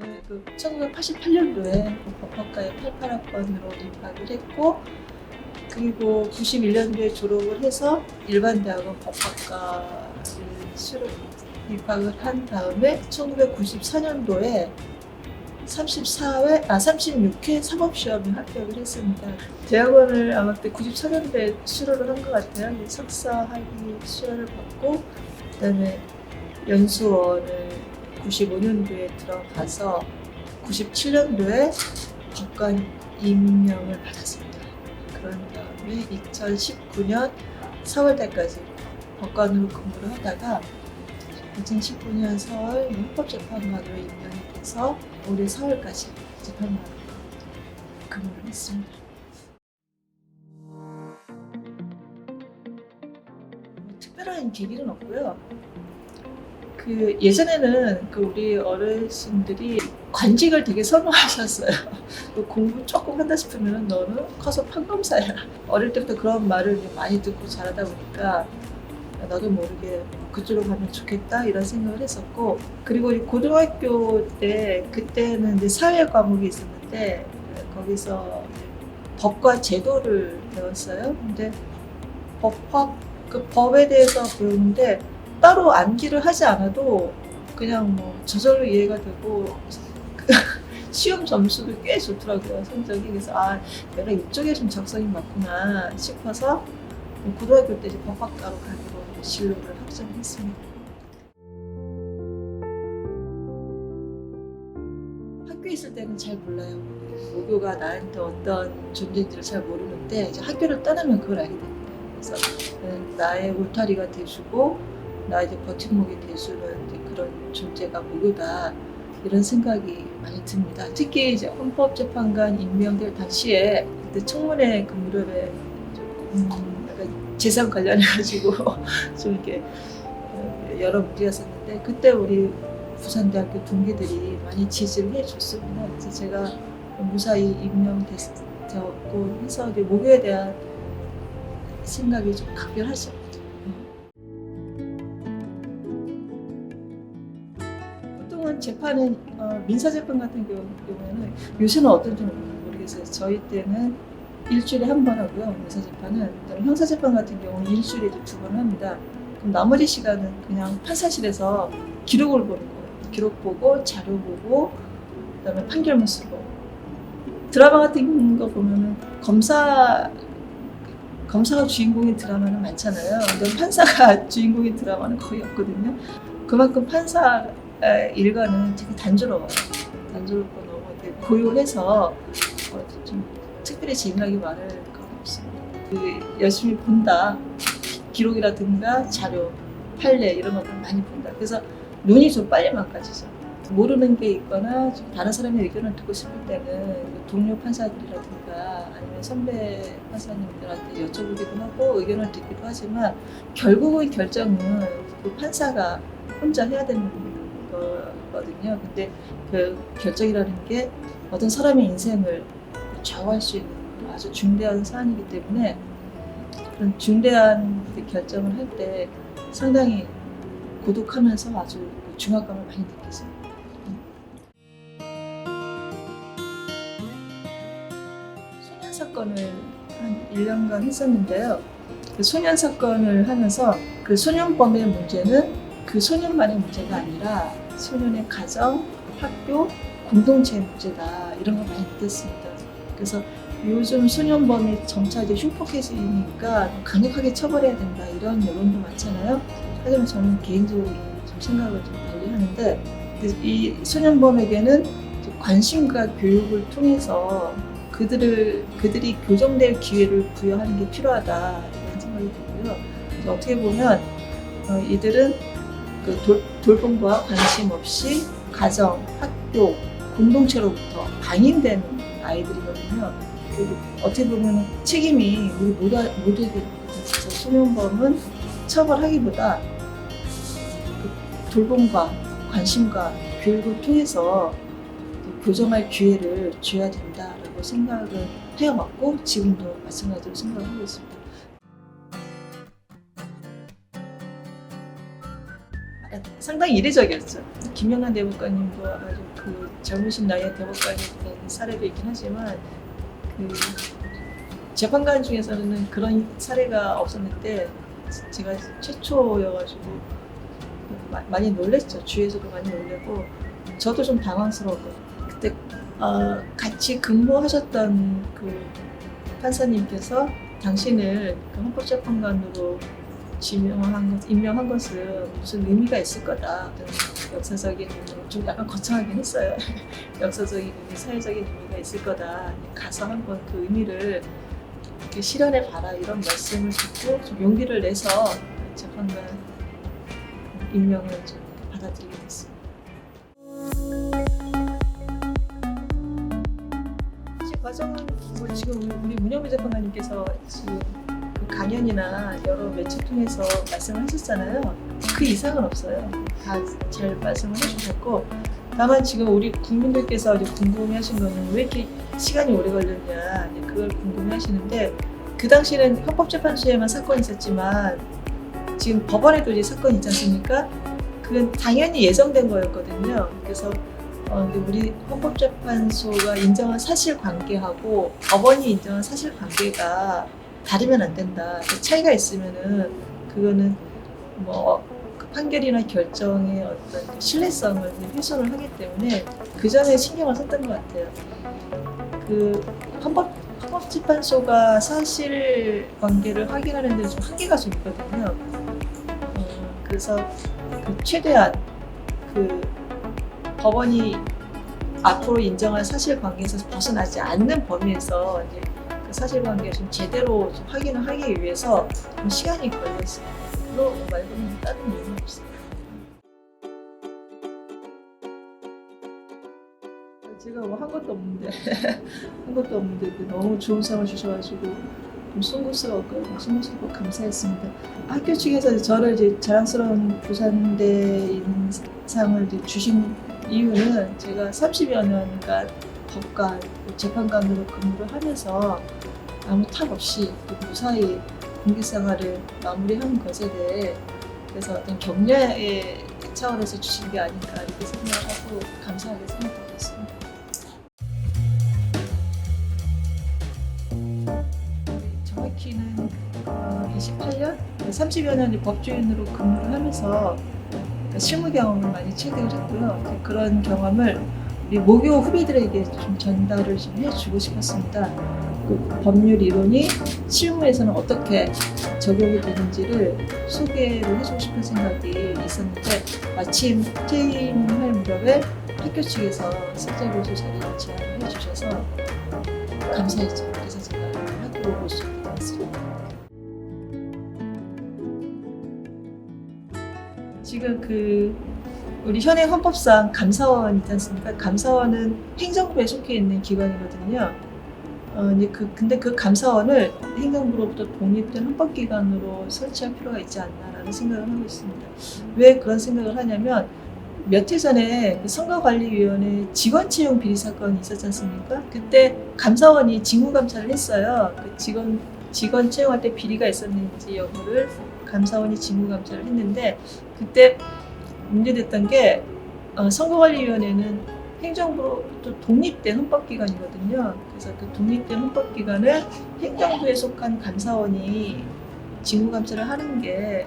그 1988년도에 법학과에 88학번으로 입학을 했고 그리고 91년도에 졸업을 해서 일반 대학원 법학과를 수료 입학을 한 다음에 1994년도에 34회, 아 36회 사법시험에 합격을 했습니다. 대학원을 아마 그때 94년도에 수료를 한 것 같아요. 이 석사학위 수료를 받고 그 다음에 연수원을 95년도에 들어가서 97년도에 법관 임명을 받았습니다. 그런 다음에 2019년 4월달까지 법관으로 근무를 하다가 2019년 4월 헌법재판관으로 임명이 돼서 올해 4월까지 재판관으로 근무를 했습니다. 뭐 특별한 계기는 없고요. 그 예전에는 그 우리 어르신들이 관직을 되게 선호하셨어요. 너 공부 조금 한다 싶으면 너는 커서 판검사야. 어릴 때부터 그런 말을 많이 듣고 자라다 보니까 나도 모르게 그쪽으로 가면 좋겠다 이런 생각을 했었고 그리고 이 고등학교 때 그때는 이제 사회 과목이 있었는데 거기서 법과 제도를 배웠어요. 근데 법학 그 법에 대해서 배우는데 따로 암기를 하지 않아도 그냥 뭐 저절로 이해가 되고 그 시험 점수도 꽤 좋더라고요 성적이 그래서 아 내가 이쪽에 좀 적성이 맞구나 싶어서 고등학교 때 이제 법학과로 가기로 진로를 확정했습니다. 학교에 있을 때는 잘 몰라요. 모교가 나한테 어떤 존재인지를 잘 모르는데 이제 학교를 떠나면 그걸 알게 됩니다. 그래서 음, 나의 울타리가 돼주고 나 이제 버팀목이 돼주는 이제 그런 존재가 모교다 이런 생각이 많이 듭니다. 특히 이제 헌법재판관 임명될 당시에 그때 청문회 그 무렵에 좀, 음, 약간 재산 관련해 가지고 좀 이렇게 어, 여러 문제가 있었는데 그때 우리 부산대학교 동기들이 많이 지지를 해줬습니다. 그래서 제가 무사히 임명됐고 해서 이제 목요에 대한 생각이 좀 각별하죠. 재판은 어, 민사 재판 같은 경우, 경우에는 요새는 어떤지 모르겠어요. 저희 때는 일주일에 한 번 하고요. 민사 재판은 그다음에 형사 재판 같은 경우는 일주일에 두 번 합니다. 그럼 나머지 시간은 그냥 판사실에서 기록을 보는 거예요. 기록 보고 자료 보고 그다음에 판결문 쓰고 드라마 같은 거 보면은 검사 검사가 주인공인 드라마는 많잖아요. 근데 판사가 주인공인 드라마는 거의 없거든요. 그만큼 판사 일과는 되게 단조로워요. 단조롭고 너무 되게 고요해서 어, 좀 특별히 재미나게 말할 건 없습니다. 그 열심히 본다. 기록이라든가 자료, 판례 이런 것들 많이 본다. 그래서 눈이 좀 빨리 망가지죠. 모르는 게 있거나 좀 다른 사람의 의견을 듣고 싶을 때는 그 동료 판사들이라든가 아니면 선배 판사님들한테 여쭤보기도 하고 의견을 듣기도 하지만 결국은 결정은 그 판사가 혼자 해야 되는 거거든요. 근데 그 결정이라는 게 어떤 사람의 인생을 좌우할 수 있는 아주 중대한 사안이기 때문에 그런 중대한 결정을 할 때 상당히 고독하면서 아주 중압감을 많이 느끼죠. 소년 사건을 한 1년간 했었는데요. 그 소년 사건을 하면서 그 소년범의 문제는 그 소년만의 문제가 아니라 소년의 가정, 학교, 공동체의 문제다 이런 걸 많이 느꼈습니다. 그래서 요즘 소년범이 점차 이제 흉폭해지니까 강력하게 처벌해야 된다 이런 여론도 많잖아요. 하지만 저는 개인적으로 좀 생각을 좀 달리 하는데 이 소년범에게는 관심과 교육을 통해서 그들을 그들이 교정될 기회를 부여하는 게 필요하다 이런 생각이 들고요. 어떻게 보면 어, 이들은 그 돌, 돌봄과 관심 없이 가정, 학교, 공동체로부터 방임된 아이들이거든요. 그 어떻게 보면 책임이 우리 모두, 모두에게. 그래서 소년범은 처벌하기보다 그 돌봄과 관심과 교육을 통해서 교정할 기회를 줘야 된다라고 생각을 해왔고 지금도 마찬가지로 생각하고 있습니다. 상당히 이례적이었죠. 김영란 대법관님도 아주 그 젊으신 나이에 대법관이 된 사례도 있긴 하지만 그 재판관 중에서는 그런 사례가 없었는데 제가 최초여가지고 마- 많이 놀랬죠. 주위에서도 많이 놀래고 저도 좀 당황스러웠거든요. 그때 어, 같이 근무하셨던 그 판사님께서 당신을 그 헌법재판관으로 지명한 것, 임명한 것은 무슨 의미가 있을 거다. 역사적인 좀 약간 거창하긴 했어요. 역사적인 의미, 사회적인 의미가 있을 거다. 가서 한번 그 의미를 이렇게 실현해 봐라 이런 말씀을 듣고 좀 용기를 내서 재판관 임명을 좀 받아들이게 됐습니다. 과정은 뭐 지금 우리- 문영배 재판관님께서 지금 그 강연이나 여러 매체 통해서 말씀을 하셨잖아요. 그 이상은 없어요. 다 잘 말씀을 해주셨고 다만 지금 우리 국민들께서 이제 궁금해하신 거는 왜 이렇게 시간이 오래 걸렸냐 그걸 궁금해하시는데 그 당시에는 헌법재판소에만 사건이 있었지만 지금 법원에도 이제 사건이 있지 않습니까? 그건 당연히 예정된 거였거든요. 그래서 어, 우리 헌법재판소가 인정한 사실관계하고 법원이 인정한 사실관계가 다르면 안 된다. 그 차이가 있으면은 그거는 뭐그 판결이나 결정의 어떤 그 신뢰성을 훼손을 하기 때문에 그 전에 신경을 썼던 것 같아요. 그 헌법 헌법재판소가 사실 관계를 확인하는 데좀 한계가 좀 있거든요. 어, 그래서 그 최대한 그 법원이 앞으로 인정할 사실관계에서 벗어나지 않는 범위에서 이제 그 사실관계를 좀 제대로 좀 확인을 하기 위해서 좀 시간이 걸렸어요. 그거 말고는 다른 이유는 없어요. 제가 뭐 한 것도 없는데 한 것도 없는데 그 너무 좋은 상을 주셔가지고 좀 송구스러웠고 송구스럽고 감사했습니다. 학교 측에서 저를 이제 자랑스러운 부산대인 상을 주신 이유는 제가 30여 년간 법관, 재판관으로 근무를 하면서 아무 탑 없이 무사히 공직 생활을 마무리한 것에 대해 그래서 어떤 격려의 차원에서 주신 게 아닌가 이렇게 생각하고 감사하게 생각하고 있습니다. 정확히는 어, 28년, 30여 년 법조인으로 근무를 하면서 그러니까 실무 경험을 많이 체득을 했고요. 그런 경험을 우리 모교 후배들에게 좀 전달을 좀 해주고 싶었습니다. 그 법률 이론이 실무에서는 어떻게 적용이 되는지를 소개를 해주고 싶은 생각이 있었는데 마침 퇴임할 무렵에 학교 측에서 실제로서 자리를 제안을 해주셔서 감사했죠. 그래서 제가 학교로 올수 있게 됐습니다. 지금 그 우리 현행 헌법상 감사원 있지 않습니까? 감사원은 행정부에 속해 있는 기관이거든요. 어, 이제 그, 근데 그 감사원을 행정부로부터 독립된 헌법기관으로 설치할 필요가 있지 않나라는 생각을 하고 있습니다. 왜 그런 생각을 하냐면 몇해 전에 그 선거관리위원회 직원 채용 비리 사건이 있었지 않습니까? 그때 감사원이 직무 감사를 했어요. 그 직원, 직원 채용할 때 비리가 있었는지 여부를 감사원이 직무 감사를 했는데 그때 문제됐던 게 어, 선거관리위원회는 행정부로부터 독립된 헌법기관이거든요. 그래서 그 독립된 헌법기관을 행정부에 속한 감사원이 직무감사를 하는 게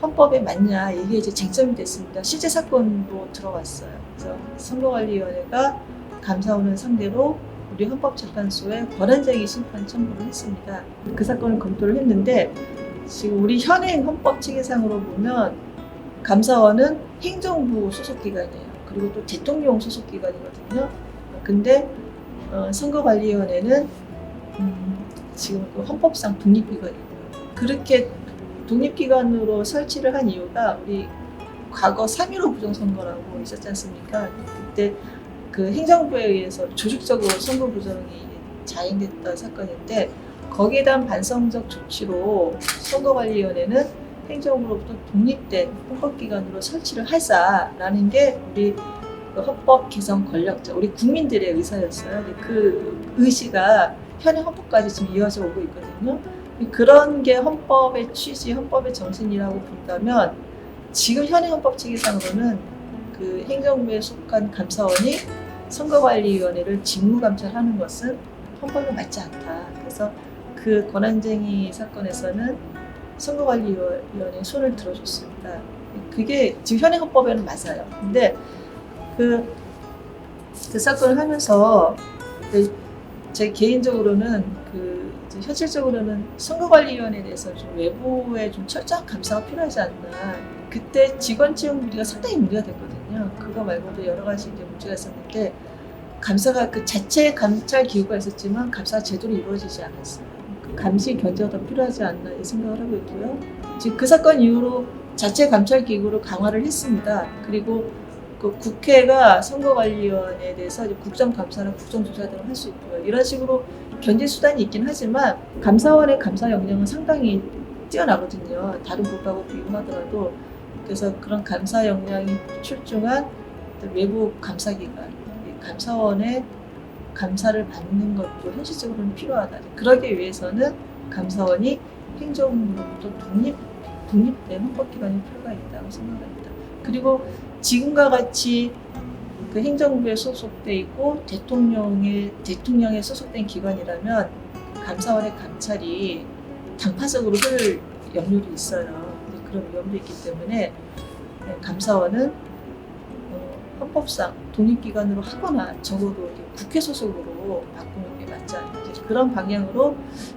헌법에 맞냐 이게 이제 쟁점이 됐습니다. 실제 사건도 들어왔어요. 그래서 선거관리위원회가 감사원을 상대로 우리 헌법재판소에 권한쟁의 심판 청구를 했습니다. 그 사건을 검토를 했는데 지금 우리 현행 헌법 체계상으로 보면 감사원은 행정부 소속 기관이에요. 그리고 또 대통령 소속 기관이거든요. 근데 어, 선거관리위원회는 음, 지금 그 헌법상 독립기관이고요. 그렇게 독립기관으로 설치를 한 이유가 우리 과거 3.15 부정선거라고 있었지 않습니까? 그때 그 행정부에 의해서 조직적으로 선거 부정이 자행됐던 사건인데 거기에 대한 반성적 조치로 선거관리위원회는 행정부로부터 독립된 헌법기관으로 설치를 하자라는 게 우리 그 헌법 개정 권력자, 우리 국민들의 의사였어요. 그 의지가 현행 헌법까지 지금 이어져 오고 있거든요. 그런 게 헌법의 취지, 헌법의 정신이라고 본다면 지금 현행 헌법 체계상으로는 그 행정부에 속한 감사원이 선거관리위원회를 직무감찰하는 것은 헌법에 맞지 않다. 그래서 그 권한쟁의 사건에서는 선거관리위원회 손을 들어줬습니다. 그게 지금 현행헌법에는 맞아요. 근데 그, 그 사건을 하면서 그제 개인적으로는 그 현실적으로는 선거관리위원회에 대해서 좀 외부에 좀 철저한 감사가 필요하지 않나. 그때 직원 채용 비리가 상당히 문제가 됐거든요. 그거 말고도 여러 가지 이제 문제가 있었는데 감사가 그 자체 감찰 기구가 있었지만 감사가 제대로 이루어지지 않았어요. 그 감시 견제가 더 필요하지 않나 이 생각을 하고 있고요. 지금 그 사건 이후로 자체 감찰 기구를 강화를 했습니다. 그리고 그 국회가 선거관리위원회에 대해서 이제 국정 감사나 국정 조사 등을 할 수 있고요. 이런 식으로 견제 수단이 있긴 하지만 감사원의 감사 역량은 상당히 뛰어나거든요. 다른 국가하고 비교하더라도 그래서 그런 감사 역량이 출중한 외부 감사기관, 이 감사원의 감사를 받는 것도 현실적으로는 필요하다. 그러기 위해서는 감사원이 행정부로부터 독립, 독립된 헌법기관이 필요가 있다고 생각합니다. 그리고 지금과 같이 그 행정부에 소속돼 있고 대통령의 대통령에 소속된 기관이라면 감사원의 감찰이 당파적으로 흐를 염려도 있어요. 그런 위험도 있기 때문에 네, 감사원은 어, 헌법상 독립기관으로 하거나 적어도 국회 소속으로 바꾸는 게 맞지 이제 그런 방향으로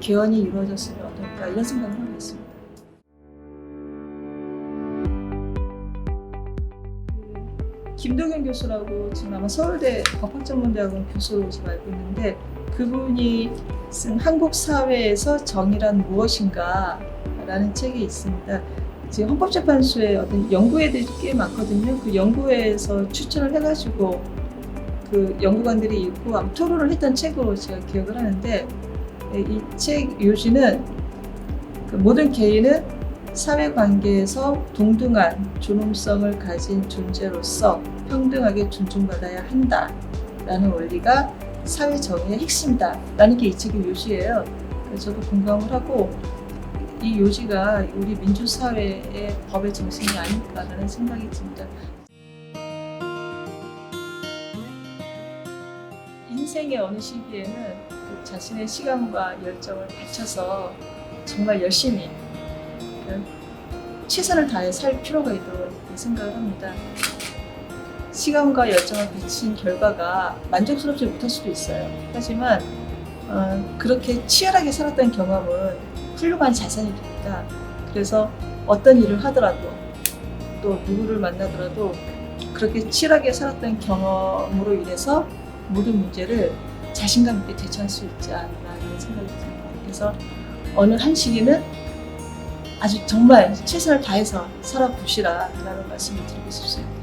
개헌이 이루어졌으면 어떨까 이런 생각을 하고 있습니다. 그 김동현 교수라고 지금 아마 서울대 법학전문대학원 교수로 지금 알고 있는데 그분이 쓴 한국 사회에서 정의란 무엇인가 라는 책이 있습니다. 지금 헌법재판소에 어떤 연구회들이 꽤 많거든요. 그 연구회에서 추천을 해가지고 그 연구관들이 읽고 아마 토론을 했던 책으로 제가 기억을 하는데 이 책 요지는 그 모든 개인은 사회관계에서 동등한 존엄성을 가진 존재로서 평등하게 존중받아야 한다라는 원리가 사회 정의의 핵심이다라는 게 이 책의 요지예요. 저도 공감을 하고 이 요지가 우리 민주사회의 법의 정신이 아닐까라는 생각이 듭니다. 인생의 어느 시기에는 그 자신의 시간과 열정을 바쳐서 정말 열심히 그 최선을 다해 살 필요가 있다고 생각을 합니다. 시간과 열정을 바친 결과가 만족스럽지 못할 수도 있어요. 하지만 어, 그렇게 치열하게 살았던 경험은 훌륭한 자산이 됩니다. 그래서 어떤 일을 하더라도 또 누구를 만나더라도 그렇게 치열하게 살았던 경험으로 인해서 모든 문제를 자신감 있게 대처할 수 있지 않나 이런 생각이 듭니다. 그래서 어느 한 시기는 아주 정말 최선을 다해서 살아보시라 라는 말씀을 드리고 싶습니다.